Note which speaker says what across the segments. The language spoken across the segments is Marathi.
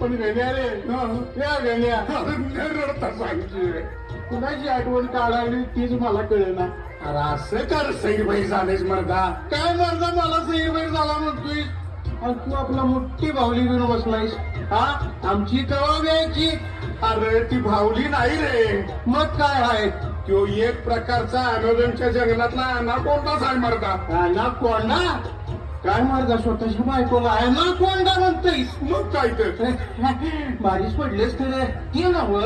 Speaker 1: पण गण्या रे. या गण्या
Speaker 2: रडता
Speaker 1: कुणाची आठवण काढावी तीच मला कळेना.
Speaker 2: अरे असं कर सईबाई झालेस मर्दा.
Speaker 1: काय मर्दा मला सईबाई झाला म्हणतोय. आणि तू आपला मोठी बाहुली घेऊन बसलायस. हा? आमची कवा घ्यायची?
Speaker 2: अरे ती भावली नाही रे.
Speaker 1: मग काय आहे?
Speaker 2: तो एक प्रकारचा अमेझॉनच्या जंगलातला अनाकोंडाच आहे मर्दा.
Speaker 1: ना कोंडा काय मर्दा स्वतःच्या बायकोला आहे ना कोंडा म्हणतोयस
Speaker 2: मग काय तर.
Speaker 1: बारीस पडलेस खरं. ते नव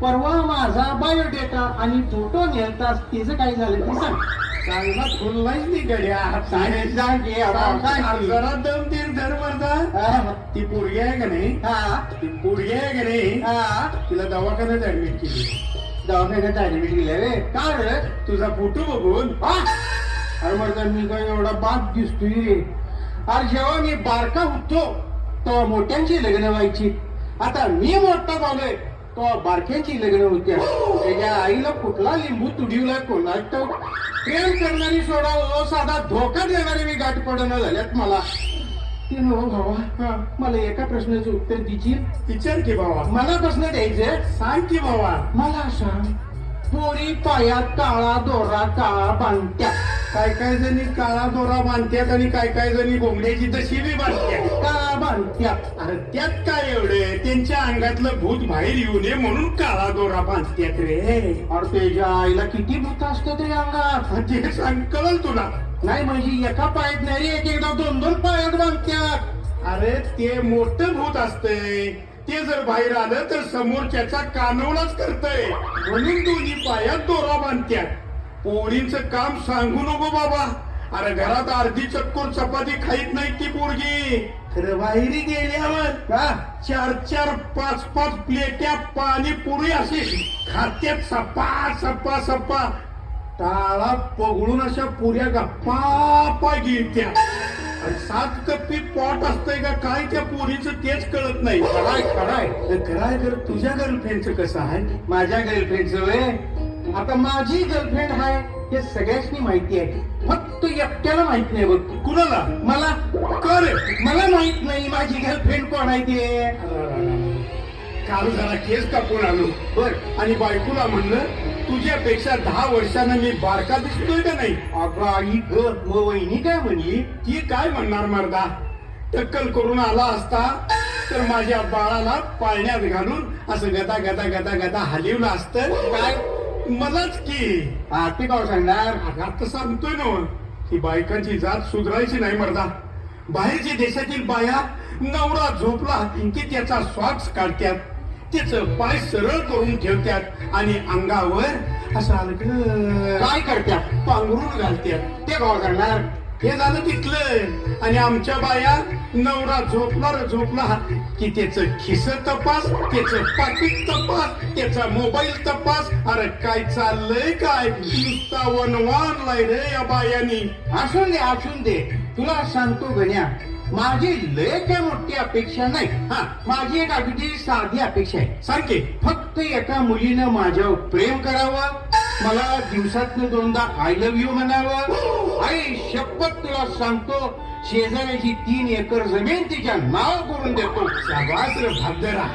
Speaker 1: परवा माझा बायोडेटा आणि फोटो नेलतास तिचं काय झालं ते सांग.
Speaker 2: चांगला खुल्लाच नी गड्या
Speaker 1: सांग सांग की आता सांग की.
Speaker 2: जरा दम तीन धर ती पोरगी आहे का नाही?
Speaker 1: हा,
Speaker 2: ती पोरगी आहे का नाही?
Speaker 1: हा.
Speaker 2: तिला दवाखान्यात ऍडमिट केली.
Speaker 1: दवाखान्यात ऍडमिट केलं. रे का रे?
Speaker 2: तुझा फोटो बघून.
Speaker 1: हा? अरे मर्दा मी काय एवढा बाद दिसतोय. अरे जेव्हा मी बारका होतो तेव्हा मोठ्यांची लग्न व्हायची. आता मी मोठा झालोय तेव्हा बारक्यांची लग्न होत्या त्याच्या आईला कुठला लिंबू तुडीवला कोणाच. प्रेम करणारी सोडा ओ साधा धोका देणारी मी गाठ पडणं झाल्यात मला. ते नो भावा. मला एका प्रश्नाचं उत्तर देशील?
Speaker 2: विचार की बाबा
Speaker 1: मला प्रश्न द्यायचे
Speaker 2: सांग की बाबा
Speaker 1: मला सांग. पोरी पायात काळा दोरा काळा बांधत्या
Speaker 2: काय काय जणी काळा दोरा बांधत्यात आणि काय काय जणी बोंबड्याची तशी बी बांधत्या
Speaker 1: काळा बांधत्या
Speaker 2: अरे त्यात काय एवढे? त्यांच्या अंगातलं भूत बाहेर येऊ नये म्हणून काळा दोरा बांधत्यात रे.
Speaker 1: अरे तुझ्या आईला किती भूत असतं ते अंगात?
Speaker 2: म्हणजे ते सांग कळल तुला?
Speaker 1: नाही म्हणजे एका पायात नाही रे, एक एकदा दोन दोन पायात बांधत्या
Speaker 2: अरे ते मोठं भूत असतंय. ते जर बाहेर आलं तर समोरच्याचा कानवलाच करतय. म्हणून दोन्ही पायात दोरा बांधत्यात. पोरींचं काम सांगू नको बाबा. अरे घरात अर्धी चक्कोर चपाती खाईत नाही ती पोरगी. खरं बाहेरी गेल्यावर
Speaker 1: का
Speaker 2: चार चार पाच पाच प्लेट्या पाणी पुरी अशी खात्यात सप्पा सप्पा सप्पा टाळा पगळून अशा पुऱ्या गप्पा गिळत्या. आणि सात कप्पी पॉट असतंय का? काय त्या पोरीचं तेच कळत नाही.
Speaker 1: खराय खराय.
Speaker 2: खराय कर तुझ्या गर्लफ्रेंडचं कसं आहे?
Speaker 1: माझ्या गर्लफ्रेंडचं वे आता माझी गर्लफ्रेंड आहे हे सगळ्यांनी माहिती आहे. फक्त एकट्याला माहीत नाही बघ.
Speaker 2: कुणाला?
Speaker 1: मला.
Speaker 2: कर
Speaker 1: मला माहीत नाही माझी गर्लफ्रेंड कोण आहे ते.
Speaker 2: काल जरा केस कापून आलो. बर. आणि बायकोला म्हणलं तुझ्यापेक्षा दहा वर्षानं मी बारका दिसतोय का नाही?
Speaker 1: अगं आई ग मग वहिनी काय म्हणली?
Speaker 2: ती काय म्हणणार मर्दा? टक्कल करून आला असता तर माझ्या बाळाला पाळण्यात घालून असं गदा गदा गदा गदा हलवलं असतं. काय? मलाच की.
Speaker 1: हा ते काय सांगणार
Speaker 2: आता सांगतोय ना. ही बायकांची जात सुधारायची नाही मर्दा. बाहेरच्या देशातील बाया नवरा झोपला की त्याचा स्वाक्स काढत्यात त्याचं पाय सरळ करून ठेवत्यात आणि अंगावर असं आलं
Speaker 1: काय करत्यात
Speaker 2: पांघरून घालत्यात.
Speaker 1: ते गाव करणार.
Speaker 2: हे झालं तिथलं. आणि आमच्या बाया नवरा झोपला झोपला की त्याचं खिस तपास त्याचं पाकिट तपास त्याचा मोबाईल तपास. अरे काय चाललंय काय? नुसता वनवा रे या बायानी.
Speaker 1: असून दे असून दे. तुला सांगतो गण्या माझी लय काय मोठी अपेक्षा नाही. हा माझी एक अगदी साधी अपेक्षा आहे.
Speaker 2: की
Speaker 1: फक्त एका मुलीनं माझ्यावर प्रेम करावं मला दिवसातनं दोनदा आय लव्ह यू म्हणावं. आई शपथ तुला सांगतो शेजाऱ्याची तीन एकर जमीन तिच्या नाव करून देतो.
Speaker 2: शाबास रे भागदरा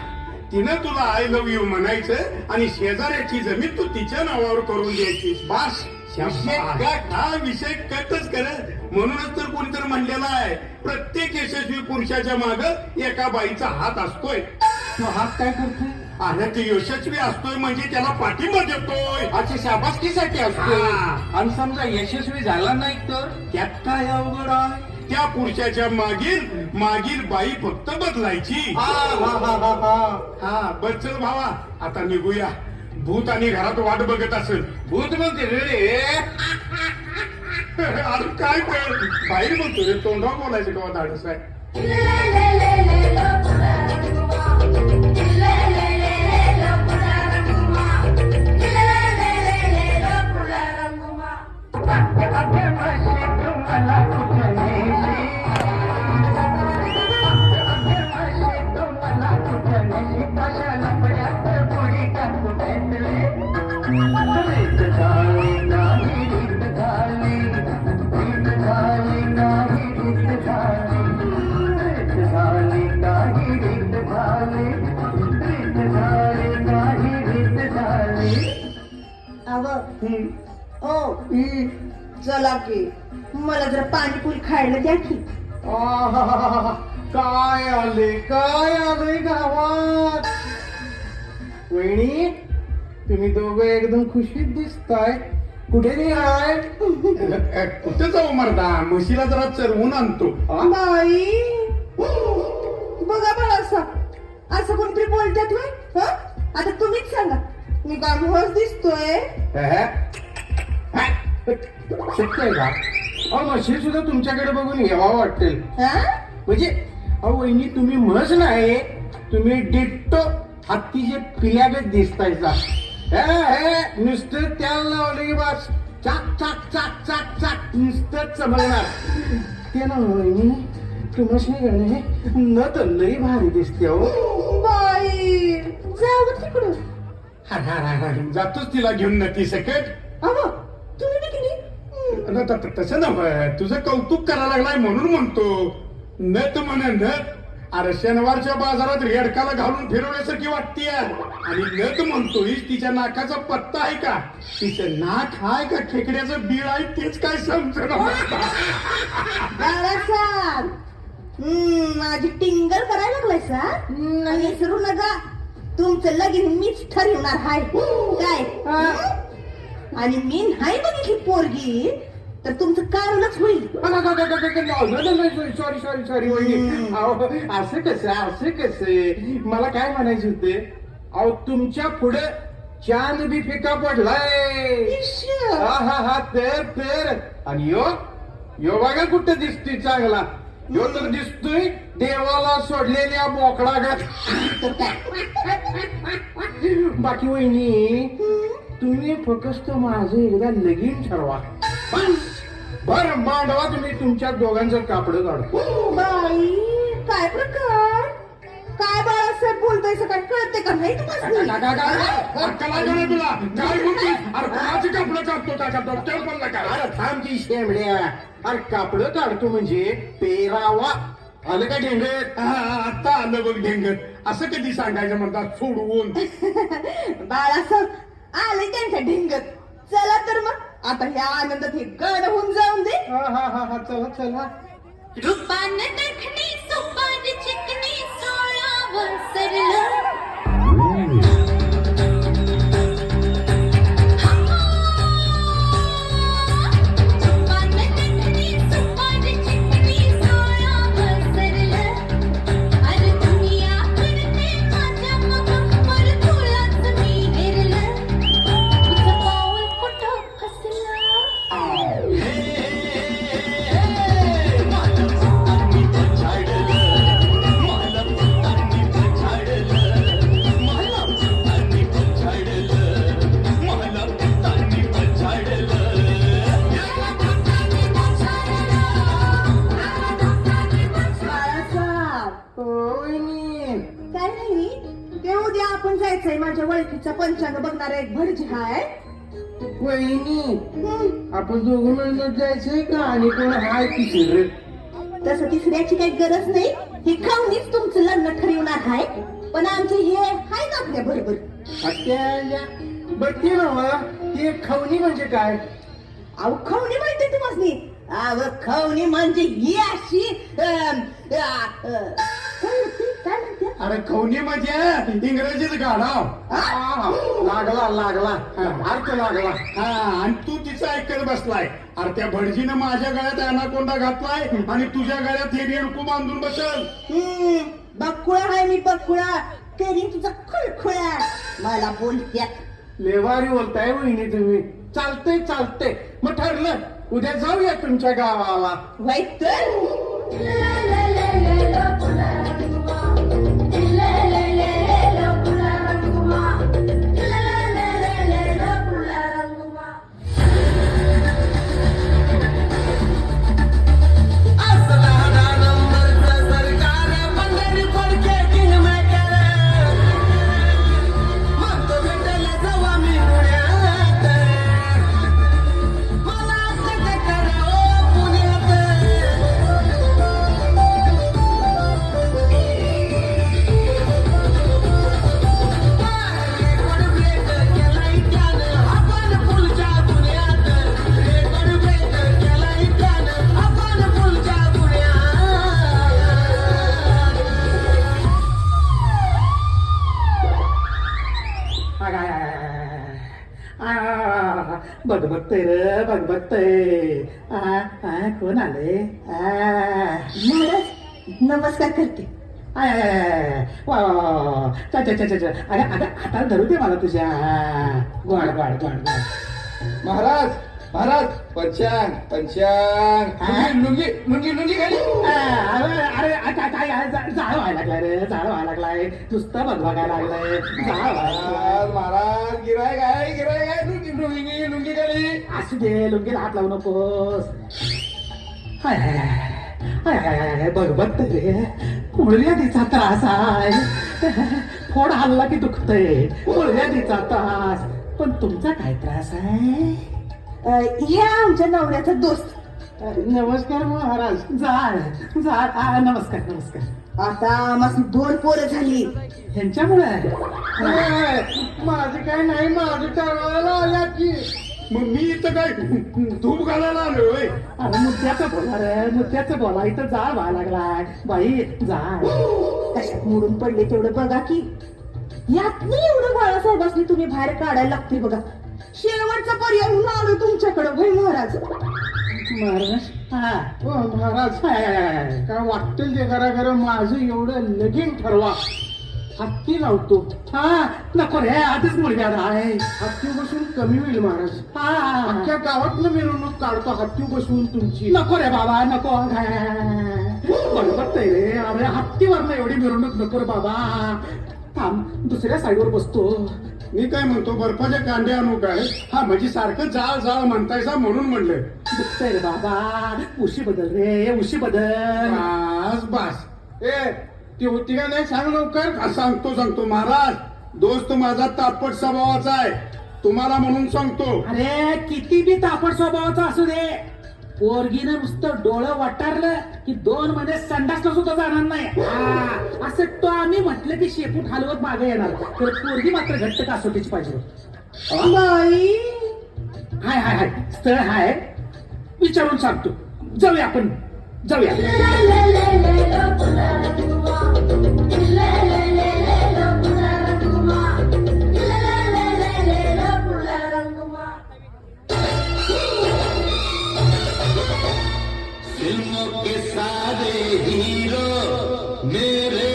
Speaker 2: तिनं तुला आय लव्ह यू म्हणायचं आणि शेजाऱ्याची जमीन तू तिच्या नावावर करून द्यायची
Speaker 1: बास
Speaker 2: विषय काय हा विषय कटच कर म्हणूनच तर कोणीतरी म्हणलेला आहे प्रत्येक यशस्वी पुरुषाच्या माग एका बाईचा हात असतोय.
Speaker 1: तो हात काय करतोय?
Speaker 2: अरे ते यशस्वी असतोय म्हणजे त्याला पाठिंबा देतोय.
Speaker 1: अच्छा शाबासकीसाठी असतो. आणि समजा यशस्वी झाला नाही तर?
Speaker 2: त्यात काय अवघड आहे? त्या पुरुषाच्या मागील मागील बाई फक्त बदलायची.
Speaker 1: हा हा हा हा हा.
Speaker 2: हा बर चल भावा. आता निघूया. भूत आणि घरात वाट बघत असेल.
Speaker 1: भूत म्हणते रे.
Speaker 2: अरे काय बाहेर बोलतो रे तोंडावर बोलायचं केव्हा धाडस आहे
Speaker 3: ओ चला की. मला जरा पाणीपुरी खायला द्या की.
Speaker 1: आहाहाहा, काय आले काय आले गावात? वहिनी तुम्ही दोघं एकदम खुशीत दिसताय. कुठे निघाय
Speaker 2: कुठं जाऊ मर्दा? म्हशीला जरा चरवून आणतो.
Speaker 1: हा?
Speaker 3: बाई बघा बघा असं कोणतरी बोलतात होय? हं? आता तुम्हीच सांगा. मी मोहच दिसतोय?
Speaker 1: शक्य आहे का? अहो म्हशी सुद्धा तुमच्याकडे बघून घ्यावा वाटेल
Speaker 3: हं?
Speaker 1: म्हणजे अहो वहिनी तुम्ही म्हस नाही तुम्ही डिट्टो हत्तीचे पिल्यागत दिसतायचा हे हे नुसतं त्याला लावलं की बस. चाक चाक चाक चाक चाक नुसतं चमकणार. ते ना वहिनी तुम्हाला नाही न तर लई भारी दिसते हो
Speaker 3: बाई जावं तिकडून.
Speaker 2: हार, हार, हार, हार. जातोच तिला घेऊन नक्की सकट
Speaker 3: अव तुम्ही नाही
Speaker 2: न- त- त- तसं तुझं कौतुक करायला लागलाय म्हणून म्हणतो. नत म्हण नत. अरे शनिवारच्या बाजारात रेडकाला घालून फिरवण्यासारखी वाटते आणि नत म्हणतोय तिच्या नाकाचा पत्ता आहे का? तिचं नाक आहे का? खेकड्याचं बीळ आहे तेच काय समजणं
Speaker 3: बाळासाहेब. हम्म, माझी टिंगल करायला लागलाय सा आणि विसरू नका. तुमचं लगीन मीच ठरवणार हाय काय हं? आणि मी नाही बघितली पोरगी तर तुमचं कारणच होईल
Speaker 1: सॉरी सॉरी सॉरी असं कसं असं कसं मला काय म्हणायचं होते अहो तुमच्यापुढे चांद बी फिका पडलाय. हा हा हा तर तर आणि यो यो बघा कुठं दिसतोय चांगला यो तर दिसतोय देवाला सोडलेल्या
Speaker 3: काय
Speaker 1: बाकी वहिनी तुम्ही फक्त माझं एकदा लगीन ठरवा. बस. बरं मांडवा तुम्ही तुमच्या दोघांचं कापड काढतो
Speaker 3: बाई काय प्रकार? काय बाळासाहेब बोलताय काय कळते का? नाही
Speaker 2: तुला? काय म्हणतोय अरे कोणाची कपडं काढतो का डॉक्टर बोलला का?
Speaker 1: अरे थांब की शेमड्या. अरे कापड काढतो म्हणजे पेरावा. आलं का ढेंगत?
Speaker 2: हा, आता आलं बघ ढेंगत. असं कधी सांगायचं म्हणतात? सोडवून.
Speaker 3: बाळासाहेब आले त्यांच्या ढिंगत? चला तर मग. आता ह्या आनंदात हे गड होऊन जाऊन दे.
Speaker 1: हा हा हा हा चला चला.
Speaker 4: रूपान दखनी सुपान.
Speaker 3: आपण जायचंय माझ्या ओळखीचा पंचांग बघणारा एक भटजी हाय.
Speaker 1: वहिनी आपण दोघं मिळून जायचंय का? आणि कोण हाय तिसरं
Speaker 3: तसं तिसऱ्याची काही गरज नाही. ही खाऊनीच तुमचं लग्न ठरवणार हाय. पण आमचे हे हाय ना आपल्या बरोबर.
Speaker 1: बघते ना ते खवणी म्हणजे काय?
Speaker 3: अहो खवणी माहिती तुम्हाला अहो खवणी म्हणजे ही अशी काय
Speaker 2: अरे खवणी म्हणजे? इंग्रजीत गाढाव.
Speaker 1: लागला लागला. अर्थ लागला.
Speaker 2: हा आणि तू तिचं ऐकत बसलाय. अरे त्या भटजीनं माझ्या गळ्यात अनाकोंडा घातलाय आणि तुझ्या गळ्यात हे रेडकू बांधून बसल.
Speaker 3: बकुळा हाय मी बकुळा. तरी तुझा खुळखुळा. मला बोलत्यात.
Speaker 1: लेवारी बोलताय वहिनी तुम्ही. चालतंय चालतंय. मग ठरलं. उद्या जाऊया तुमच्या गावाला.
Speaker 3: वाईट तर.
Speaker 5: बघ बघतय र बघ बघतय कोण आले
Speaker 6: महाराज नमस्कार करते.
Speaker 5: वा अरे आता हातात धरू दे मला तुझ्या. गोड गोड गोड गोड.
Speaker 1: महाराज महाराज पंचांग पंचांग? लुंगी लुंगी लुंगी घाली
Speaker 5: अरे काय व्हायला लागलाय रे व्हायला लागलाय. नुसतं बघ बघायला लागलाय. जाळ व्हायला लागलाय.
Speaker 1: महाराज महाराज गिराय काय गिराय काय लुंगी लुंगी लुंगी घाली
Speaker 5: असू दे लुंगीला हात लावू नकोस. हाय हाय हाय हाय हाय हाय हाय बघ बघ रे मुळव्याधीचा त्रास आहे. फोड हल्ला की दुखतय. मुळव्याधीचा त्रास. पण तुमचा काय त्रास आहे?
Speaker 6: ह्या आमच्या नवऱ्याचा दोस्त.
Speaker 5: नमस्कार महाराज. जाळ जाळ आ, नमस्कार नमस्कार.
Speaker 6: आता माझी दोन पोरं झाली.
Speaker 5: ह्यांच्यामुळे?
Speaker 1: माझं काय नाही माझं ठरवायला आल्या की.
Speaker 2: मग मी इथं काय धूप घालायला आलोय
Speaker 5: अरे मुद्द्याचं बोला रे मुद्द्याचं बोला. इथं जाळ व्हायला लागलाय. बाई जाळ
Speaker 6: कशात मोडून पडले तेवढं बघा की. यात नाही एवढं बाळासाहेबांनी तुम्ही बाहेर काढायला लागते बघा. शेवटचा पर्याय म्हणून आलो तुमच्याकडे भाई महाराज.
Speaker 5: महाराज? हा.
Speaker 1: हो महाराज. काय वाटतील ते करा खरं माझं एवढं लगीन ठरवा. हत्ती लावतो.
Speaker 5: हा. नको रे आधीच मुलगा आहे.
Speaker 1: हत्ती बसून कमी होईल महाराज.
Speaker 5: हा.
Speaker 1: अख्ख्या गावातनं मिरवणूक काढतो हत्ती बसून तुमची.
Speaker 5: नको रे बाबा नको. बरोबर रे. अरे हत्तीवरनं एवढी मिरवणूक नको रे बाबा. थांब दुसऱ्या साईडवर बसतो.
Speaker 2: मी काय म्हणतो बर्फाच्या कांड्या आणू काय? हा म्हणजे सारखं जाळ जाळ म्हणतायसा म्हणून म्हणलं.
Speaker 5: दुखतंय रे बाबा. उशी बदल रे उशी बदल.
Speaker 2: बास बास.
Speaker 1: ए ती होती का नाही? सांग लवकर.
Speaker 2: हा, सांगतो सांगतो. महाराज दोस्त माझा तापट स्वभावाचा आहे. तुम्हाला म्हणून सांगतो.
Speaker 5: अरे किती बी तापड स्वभावाचा असू दे. पोरगीनं नुसतं डोळं वाटारलं की दोन महिने संडासला सुद्धा जाणार नाही. हा, असं तो आम्ही म्हटलं की शेपूट हलवत मागे येणार. तर पोरगी मात्र घट्ट कासोटीची पाहिजे
Speaker 6: बाई!
Speaker 5: हाय हाय हाय. स्थळ हाय. विचारून सांगतो. जाऊया आपण. जाऊया.
Speaker 7: फिल्मों के सारे हीरो मेरे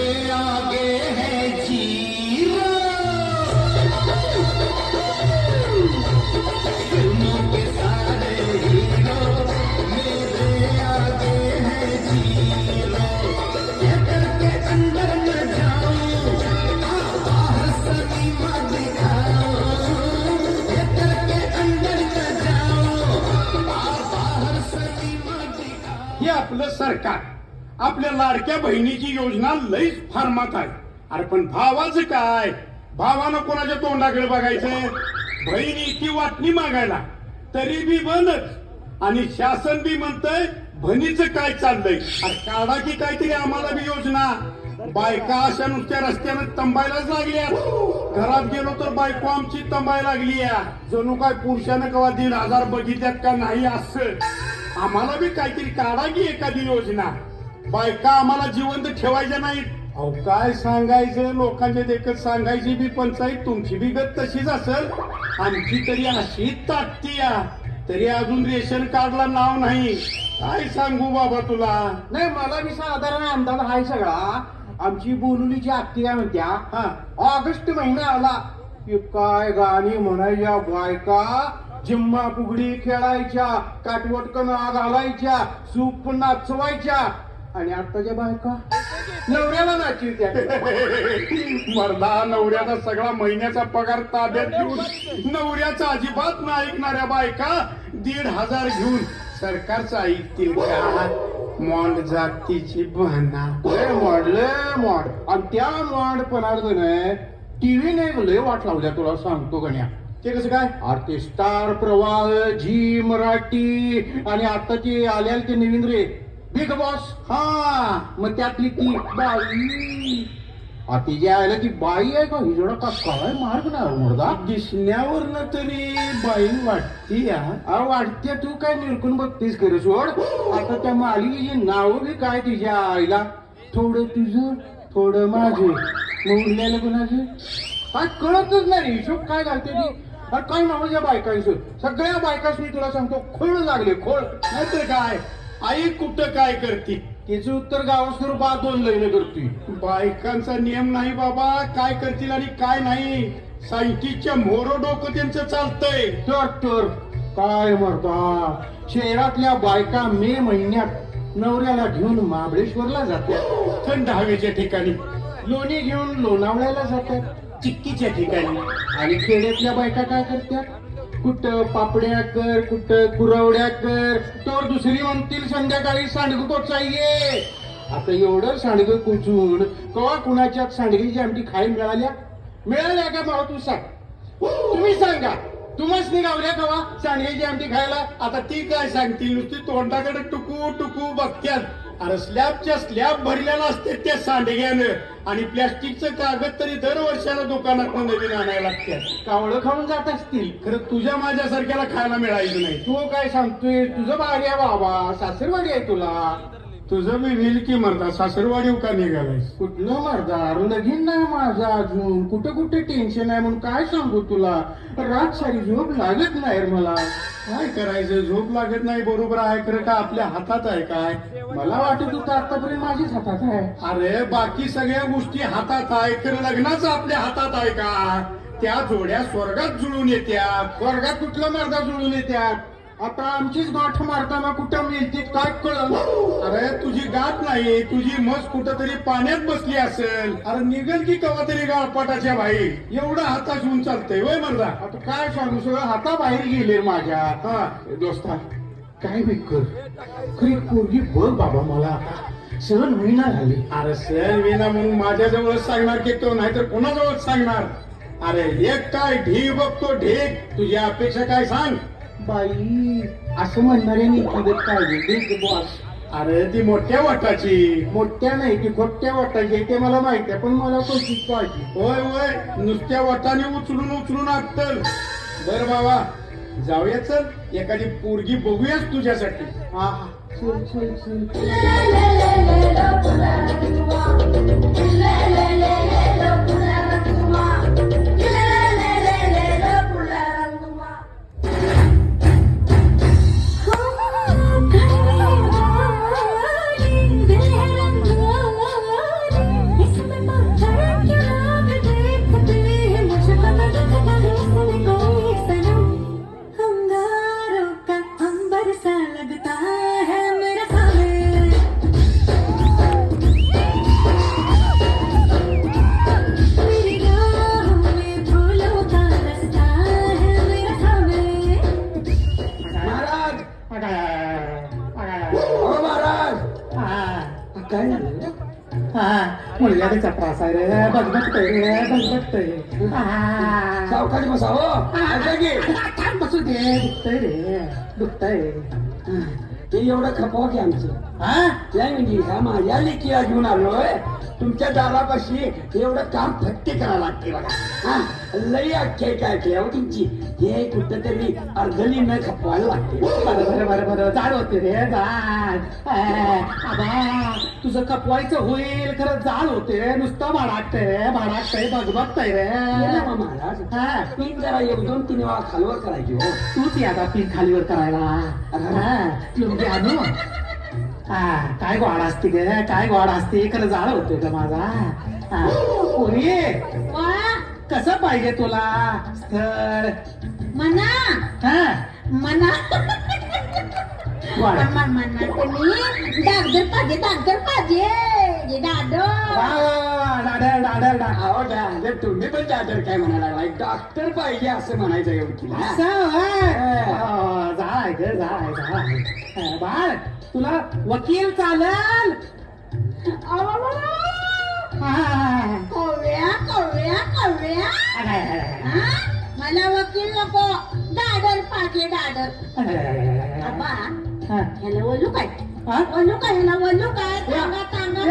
Speaker 2: आपलं सरकार आपल्या लाडक्या बहिणीची योजना लईच फार्मात आहे. अरे पण भावाचं काय? भावानं कोणाच्या तोंडाकडे बघायचं? बहिणीची वाटणी मागायला. तरी बी बनच. आणि शासन बी म्हणतंय बहिणीचं काय चाललंय? अरे काढा की काहीतरी आम्हाला बी योजना. बायका अशा नुसत्या रस्त्यानं तंबायलाच लागल्या घरात गेलो तर बायको आमची तंबाय लागली जणू काय पुरुषानं कवा दीड हजार बघितल्यात का नाही असं? आम्हाला बी काहीतरी काढा की एखादी योजना. बायका आम्हाला जिवंत ठेवायच्या नाहीत. अहो काय सांगायचं? लोकांच्या देखत सांगायची बी पंचायत तुमची बी गत तशीच असेल. आमची तरी अशी ताकती या. तरी अजून रेशन कार्डला नाव नाही. काय सांगू बाबा तुला?
Speaker 1: नाही मला बी साधारण अंदाज आहे सगळा. आमची बोलुलीची आत्ती काय म्हणत्या?
Speaker 2: हा.
Speaker 1: ऑगस्ट महिना आला. की काय गाणी म्हणायच्या बायका. झिम्मा फुगडी खेळायच्या काटवटकन घालायच्या सूप नाचवायच्या. आणि आताच्या बायका नवऱ्याला नाचवित्या
Speaker 2: मरदा नवऱ्याचा सगळा महिन्याचा पगार ताब्यात घेऊन नवऱ्याचा अजिबात न ऐकणाऱ्या बायका दीड हजार घेऊन सरकारचं ऐकतील का मॉड जातीची बहना
Speaker 1: लय मॉड मॉड. आणि त्या मॉड पणार्थ टीव्ही नाही लय वाट लावल्या तुला सांगतो गण्या.
Speaker 2: ते कसं काय?
Speaker 1: अरे ते स्टार प्रवाह झी मराठी. आणि आता ते आल्या ते नवीन रे. बिग बॉस हा मग त्यातली ती बाई. आ, ती जी ना ती बाई आहे का? हिजोडा का काय मार्ग नाही मुर्दा?
Speaker 2: दिसण्यावरनं तरी बाई वाटती या.
Speaker 1: अरे वाटते तू काय निरकून बघतेस खरं सोड. आता त्या मालिकेची नावं बी काय तिच्या आईला? थोडं तुझं थोडं माझं. मग उरलेलं कोणाचं? काय कळतच नाही. हिशोब काय घालते ती? काय माझ्या बायकांचं? सगळ्या बायकाच मी तुला सांगतो खोळ लागले खोळ.
Speaker 2: नाहीतर काय? आई कुठं काय करते?
Speaker 1: तिचं उत्तर गावासर दोन लग्न करतोय.
Speaker 2: बायकांचा नियम नाही बाबा काय करतील आणि काय नाही. सायंटिस्टच्या मोरो डोकं त्यांचं चालतंय.
Speaker 1: तर तर काय म्हणता शहरातल्या बायका मे महिन्यात नवऱ्याला घेऊन महाबळेश्वरला जातात.
Speaker 2: थंड हवेच्या ठिकाणी.
Speaker 1: लोणी घेऊन लोणावळ्याला जातात.
Speaker 2: चिक्कीच्या ठिकाणी.
Speaker 1: आणि खेड्यातल्या बायका काय करतात? कुठं पापड्या कर कुठं कुरवड्या कर तर दुसरी म्हणतील संध्याकाळी सांडगं कोचाये आता एवढं सांडगं कोचून कवा कुणाच्या सांडगीची आमटी खाई मिळाल्या? मिळाल्या का मला तू सांग? तुम्ही सांगा. तुम्हाच निघावल्या कवा सांडगीची आमटी खायला?
Speaker 2: आता ती काय सांगतील? नुसती तोंडाकडे टुकू टुकू बघत्यात. अरे स्लॅबच्या स्लॅब भरलेला असते त्या सांडग्यानं. आणि प्लॅस्टिकचं कागद तरी दर वर्षाला दुकानात नवीन आणायला लागतात
Speaker 1: कावळं खाऊन जात असतील.
Speaker 2: खरं तुझ्या माझ्यासारख्याला खायला मिळायचं नाही.
Speaker 1: तू काय सांगतोय? तुझं बारी आहे बाबा. सासरवाडी आहे तुला.
Speaker 2: तुझं मी व्हील की म्हणता सासरवाडी का निघालायस?
Speaker 1: कुठलं मर्दार लगीन नाही माझा अजून. कुठं कुठे टेन्शन आहे म्हणून काय सांगू तुला? रात सारी झोप लागत नाही रे मला.
Speaker 2: काय करायचं? झोप लागत नाही बरोबर आहे खरं का? आपल्या हातात आहे काय?
Speaker 1: मला वाटत होतं आतापर्यंत माझीच हातात आहे.
Speaker 2: अरे बाकी सगळ्या गोष्टी हातात आहे. खरं लग्नाचं आपल्या हातात आहे का? त्या जोड्या स्वर्गात जुळून येत्या.
Speaker 1: वर्गात कुठलं मर्दा जुळून येत्यात आता आमचीच गाठ मारताना कुठं मिळते काय कळलं?
Speaker 2: अरे तुझी गाठ नाही तुझी मस कुठं तरी पाण्यात बसली असेल. अरे निघल की कवा तरी गाळपाटाच्या बाहेर. एवढं हातात घेऊन चालतंय वय म्हणला
Speaker 1: आता काय सांगू सगळं हाताबाहेर गेले माझ्या.
Speaker 2: हा.
Speaker 1: दोस्ता काय बी कर? खरी पोरगी बघ बाबा मला. आता सहन होईना झाली.
Speaker 2: अरे सण विना म्हणून माझ्याजवळच सांगणार की तो नाहीतर कोणाजवळच सांगणार? अरे एक काय ढीग बघतो ढीग. तुझी अपेक्षा काय सांग?
Speaker 1: बाई असं म्हणणारे नाही मदत पाहिजे. बिग बॉस
Speaker 2: अरे ती मोठ्या वाटाची.
Speaker 1: मोठ्या नाही ती खोट्या वाटायची ते मला माहिती आहे पण मला कोणतीच पाहिजे.
Speaker 2: होय होय. नुसत्या वाटाने उचलून उचलून आपटल बर बाबा जाऊया चल. एखादी पोरगी बघूयाच तुझ्यासाठी.
Speaker 1: हा हा. चल चल चल.
Speaker 5: त्याचा त्रास आहे रे बघबघतोय रे बघबघतोय सावकाश बसावं. बसू दे. दुखतंय रे दुखतंय.
Speaker 4: ते एवढं खपवा की आमचं.
Speaker 5: हा?
Speaker 4: त्या म्हणजे ह्या माझ्या लेकीला घेऊन आलोय. तुमच्या दारापाशी एवढं काम फट्टे करावं लागते बघा. हा लई अख्खे काय केल्या हो तुमची. हे कुठं तरी अर्धली न खपवायला लागते
Speaker 5: बरं बरं बरं बरं जाड होते रे जाड. आबा तुझं कपवायचं होईल. खरं जाड होते. नुसतं भाडाकतंय भाडाकतंय बघबघतंय रे.
Speaker 4: ये मग महाराज.
Speaker 5: हा.
Speaker 4: जरा एक दोन तीन वेळा खालवर करायची हो.
Speaker 5: तूच यादा पीठ खालीवर करायला. हा, लुंगी आणू हा काय गोड असते ग काय गोड असते? खरं जाड होतोय का माझा.
Speaker 6: वा.
Speaker 5: कसं पाहिजे तुला? स्थळ.
Speaker 6: मना.
Speaker 5: हा.
Speaker 6: मना.
Speaker 5: वाढ.
Speaker 6: मना मना तुम्ही. डागदर पाहिजे डागदर पाहिजे.
Speaker 5: डाडर
Speaker 4: पण डॉक्टर काय म्हणायला लागलाय? डॉक्टर पाहिजे असं म्हणायचं
Speaker 5: असं जाय ग जाय जाय. अं, बाळ. तुला वकील चालल.
Speaker 6: कव्या कव्या कव्या? मला वकील नको. दादर पाहिजे दादर.
Speaker 5: हा.
Speaker 6: ह्याला वलू काय? वलू काय ह्याला वलू काय? सांगा सांगा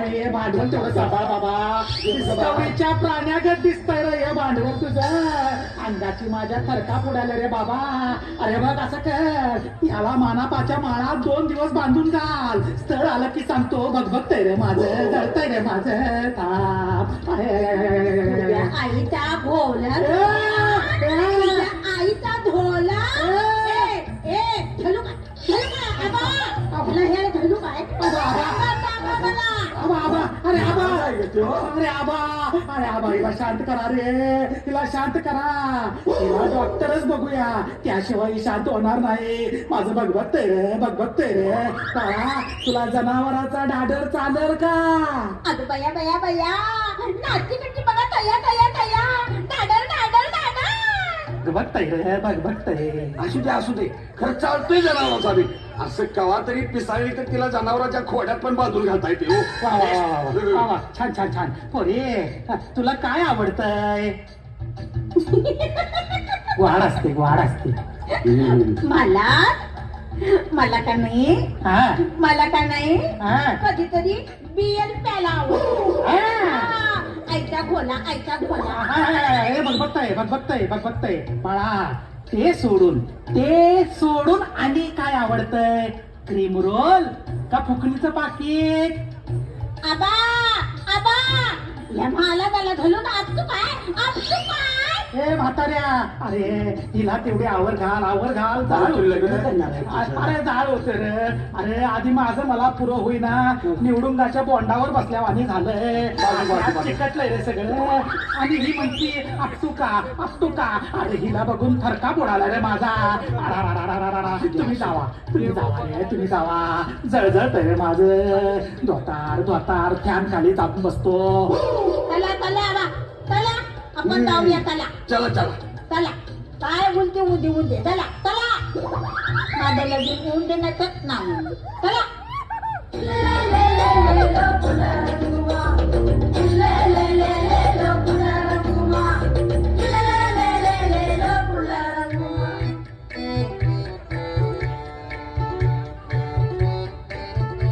Speaker 5: अरे भांडवल तेवढं सांभाळ बाबा. डिस्कवरीच्या प्राण्यागत दिसतंय रे हे भांडवल तुझं. अंगाची माझ्या थरका पुडाल्या रे बाबा. अरे बघ असं कर. याला मानापाच्या माळात दोन दिवस बांधून घाल. स्थळ आलं की सांगतो बघबघतय रे माझं जळतंय रे माझं. आहे.
Speaker 6: आईचा तुझ्या आईचा धोला ए, धलू का? आबा, आपलं हे धलू काय?
Speaker 5: अरे आबा अरे आबा अरे आबा हिला शांत करा रे. तिला शांत करा. तिला डॉक्टरच बघूया. त्याशिवाय शांत होणार नाही. माझं बघबघतय रे बघबघतय रे. बाळा तुला जनावराचा डाडर चालर का?
Speaker 6: अगं बया बया बया. नाची बिची बघा तया तया तया. डाडर डाडर डाडर
Speaker 5: बघतय रे बघबघतय
Speaker 4: असू दे असू दे. खरं चालतोय जनावराचा बी. असं कवा तरी पिसाळली तर तिला जनावराच्या खोड्यात पण बांधून घालता येते हो.
Speaker 5: वा वा वा वा वा. वा वा. छान छान छान. पोरे तुला काय आवडतंय? वाढ असते वाढ असते.
Speaker 6: मला? मला का नाही?
Speaker 5: हा.
Speaker 6: मला का नाही?
Speaker 5: हा.
Speaker 6: कधीतरी बियर आवडतो.
Speaker 5: हा.
Speaker 6: आईचा खोला आईचा खोला.
Speaker 5: हे बघ बघताय बघ बघताय बघ बघताय. बाळा ते सोडून ते सोडून आणि काय आवडतंय? क्रीम रोल का फुकणीचं पाकिट
Speaker 6: आबा आबा या मला त्याला घालून तू काय आपतो काय
Speaker 5: हे म्हाताऱ्या अरे तिला तेवढी आवर घाल आवर घाल जाळ
Speaker 4: तू लग्न
Speaker 5: होतं.
Speaker 4: करणार आहे तुझं.
Speaker 5: अरे जाळ होत रे. अरे आधी माझं मला पुरं होईना. निवडुंगाच्या बोंडावर बसल्यावानी झालंय
Speaker 4: बाजू, बाजू,
Speaker 5: हात
Speaker 4: बाजू.
Speaker 5: चिकटलंय रे सगळं. आणि ही म्हणती आपटू का? आपटू का? अरे हिला बघून थरका बुडाला रे माझा. अरारारारारारा. तुम्ही जावा तुम्ही जावा रे तुम्ही जावा. जळजळत रे माझं. धोतार धोतार फॅन खाली चापून बसतो.
Speaker 6: चला आपण जाऊया चला.
Speaker 4: चला चला.
Speaker 6: चला. काय बोलते उदे उदे. चला चला. माझं लगीन येऊन दे नाही तर नाही. चला.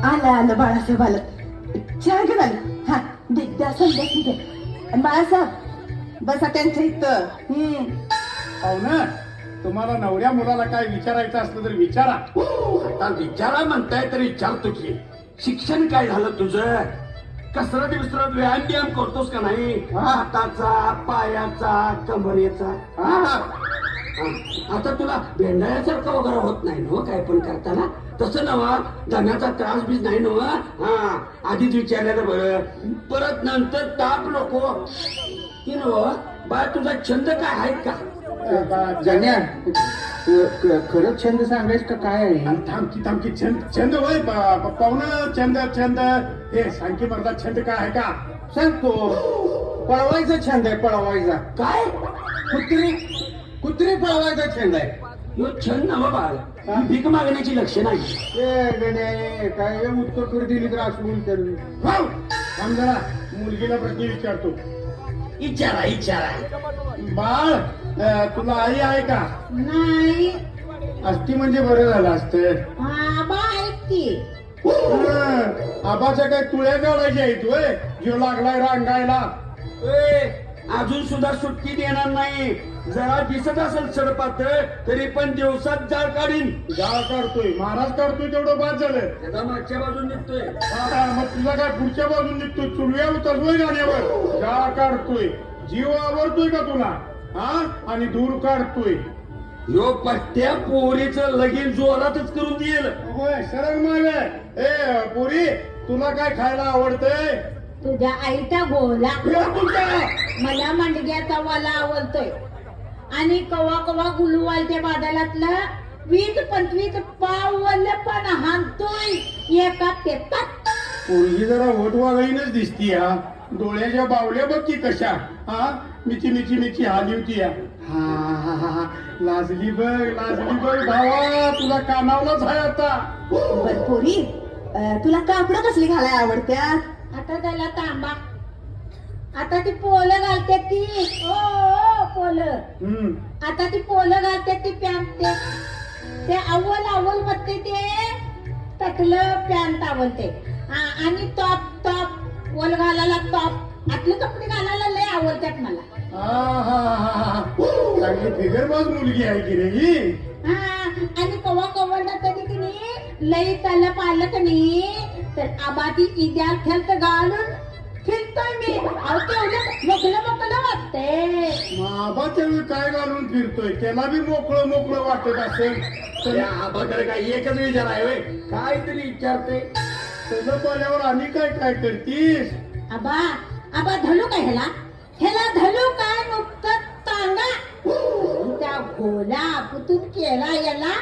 Speaker 6: आलं आलं बाळासाहेब आलं. चहा घेऊन आलं. हा दे द्या संदेश दे आणि बाळासाहेब बसा त्यांच्या इथं. हम्म.
Speaker 2: पाहुणं तुम्हाला नवऱ्या मुलाला काय विचारायचं असलं तर विचारा.
Speaker 4: आता विचारा म्हणताय तर विचारतो की शिक्षण काय झालं तुझं? कसरत विसरत व्यायाम बियाम करतोस का नाही? हाताचा पायाचा कमरेचा. हा? हा. आता तुला भेंडाळ्यासारखं वगैरे होत नाही ना काय पण करताना? तसं नवा दम्याचा त्रास बीज नाही नव हा. आधीच विचारलेलं बरं. परत नंतर ताप नको. की नव बा तुझा छंद काय आहेत का?
Speaker 1: जन्या खरंच छंद सांगायच का काय आहे?
Speaker 2: थांबकी थांबकी छंद छंद होय पाहुणं छंद छंद. हे सांग की मर्दा छंद काय आहे का?
Speaker 1: सांगतो. पळवायचा छंद आहे पळवायचा.
Speaker 4: काय?
Speaker 1: कुत्री कुत्री पळवायचा छंद आहे.
Speaker 4: ह्यो छंद नव बाळ. भीक मागण्याची लक्षण आहे
Speaker 1: ए गणे काय उत्तर दिली तर असं बोलते
Speaker 2: जरा मुलगीला प्रश्न विचारतो.
Speaker 4: इचारा इचारा.
Speaker 2: बाळ तुला आई आहे का?
Speaker 6: नाही.
Speaker 2: असती म्हणजे बरं झालं असतं.
Speaker 6: आबा आहेत की
Speaker 2: हं, आबाच्या काय तुळ्या काढायच्या आहेत होय? जीव लागलाय रांगायला.
Speaker 4: ए, अजून सुद्धा सुट्टी देणार नाही. जरा दिसत असेल सडपात तरी पण दिवसात जाळ काढीन.
Speaker 2: जाळ काढतोय. महाराज काढतोय तेवढं बाद झालं
Speaker 4: त्याचा मागच्या बाजून निघतोय.
Speaker 2: हा, मग तुझा काय पुढच्या बाजून निघतोय? चुलव्या उतरतोय गाण्यावर. जाळ काढतोय. जीव आवडतोय का तुला? हा? आणि दूर काढतोय.
Speaker 4: ह्यो पट्ट्या पोरीचं लगीन जोरातच करून देईल.
Speaker 2: होय सरळ माग. ए पुरी तुला काय खायला आवडतंय?
Speaker 6: तुझ्या आईचा गोला.
Speaker 2: या तुझ्या!
Speaker 6: मला मांडग्याचा वाला आवडतोय. आणि कवा कवा गुलवालच्या बादलातलं वीस पंचवीस पावल पण हाणतोय. एका पेतात
Speaker 2: पोरगी जरा वट वागळीनच दिसती हा. डोळ्याच्या बावल्या बघ की कशा. हा? मिची मिची मिची हाली होती हा. हा, हा, हा. लाजली बघ लाजली बघ भावा. तुला कानावलाच आहे आता.
Speaker 6: बर पोरी. अं, तुला कापड कसली घालाय आवडत्यात आता त्याला तांबा. आता ती पोलं घालते ती. ओ ओ, पोलं. आता ती पोलं घालते ती पॅन्ट ते अव्वल अव्वल म्हणते ते. तकलं पॅन्ट आवडते आ- आणि टॉप टॉप चप्पल घालायला टॉप आतले कपडे घालायला लय आवडतात मला.
Speaker 2: चांगली फिगरबाज मुलगी आहे की रे ही.
Speaker 6: आणि कवा कवा तरी की नाही लई त्याला पाहिलं की नाही. तर आबादी इद्या खेळत घालून फिरतोय मी. अहो तेवढं मोकळं मोकळं वाटतंय
Speaker 2: आबाच्या वेळी काय घालून फिरतोय? त्याला बी मोकळं मोकळं वाटत असेल. तर
Speaker 4: या आबाकडे काय एकच विचार आहे होय? काहीतरी विचारते.
Speaker 2: तुझं पाल्यावर आणि काय काय करतीस?
Speaker 6: आबा आबा धलू काय ह्याला? ह्याला धलू काय नुकतं तांगा? त्या घोला पुतून केला याला.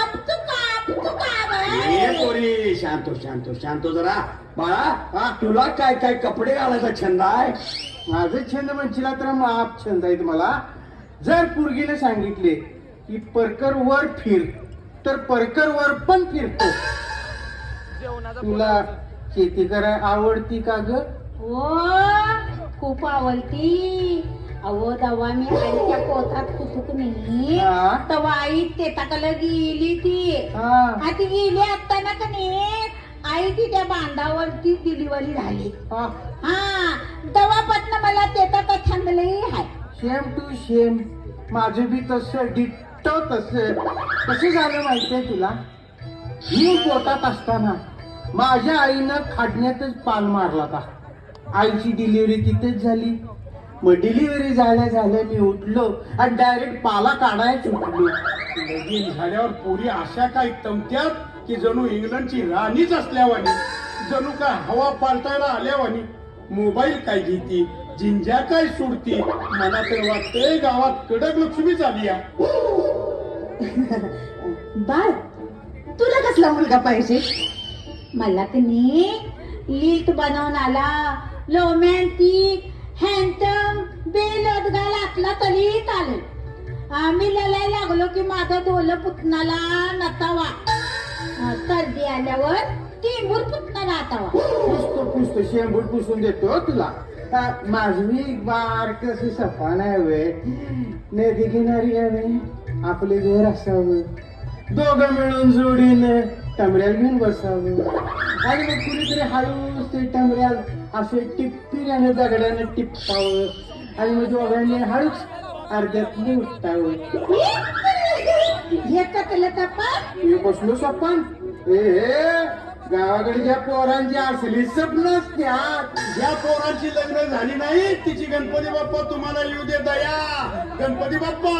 Speaker 6: आपतू का आपतू का
Speaker 4: ए
Speaker 6: बाय?
Speaker 4: पोरी शांतो शांतो शांतो जरा. बाळा हा? तुला काय काय कपडे घालायचा छंद आहे?
Speaker 1: माझे छंद म्हणशीला तर माप छंद आहेत मला. जर पुरगीने सांगितले की परकर वर फिर तर परकर वर पण फिरतो. तुला शेती कराय आवडती का ग?
Speaker 6: हो खूप आवडती. अहो दवा मी आईच्या पोटात कुतुक नाही. तवा आई तेताकडे गेली ती.
Speaker 1: हा.
Speaker 6: आधी गेली असताना का नाही? आई तिच्या बांधावरती डिलिव्हरी झाली.
Speaker 1: हा
Speaker 6: मला तेता छंद लई आहे
Speaker 1: सेम टू सेम माझं बी तसं डिट्टो तसं. कसं झालं माहितीये तुला? मी पोटात असताना माझ्या आईनं खाडण्यातच पाल मारला का आईची डिलिव्हरी तिथेच झाली. मग डिलिव्हरी झाल्या झाल्या मी उठलो आणि डायरेक्ट पाला काढायच उठलो.
Speaker 2: लगीन झाल्यावर पोरी अशा काही तमत्यात की जणू इंग्लंडची राणीच असल्यावानी जणू काय हवा पालटायला आल्यावानी मोबाईल काय घेती जिंज्या काय सोडती मला तर वाटतंय गावात कडक लक्ष्मी झाली या.
Speaker 6: बाळ तुला कसला मुलगा पाहिजे? मला की नाही लीट बनवून आला रोमॅन्टिक हँडम बेलोदगार लागला तरी चालेल. आम्ही ललाय लागलो की माझा डोलं पुतणाला नतावा सर्दी आल्यावर टिंबूर पुतणाला आतावा
Speaker 1: पुसतो पुसतो शेंबूड पुसून देतो तुला. माझी बारक अशी सफा नाही वे. नदी किनारी आहे आपले घर असावं. दोघं मिळून जोडीनं टमऱ्याला घेऊन बसावं. आणि मग कुणीतरी हळूच ते टमऱ्याल असे टिप्पीने दगडाने टिप्पावं. आणि मग दोघांनी हळूच अर्ध्यातली उठतावं
Speaker 6: हे कतलं तपा
Speaker 1: हे बसलो सप्पन ए गावाकडे ज्या पोरांची असली स्वप्न त्या
Speaker 2: ज्या पोरांची लग्न झाली नाही तिची गणपती बाप्पा तुम्हाला येऊ दे दया. गणपती बाप्पा!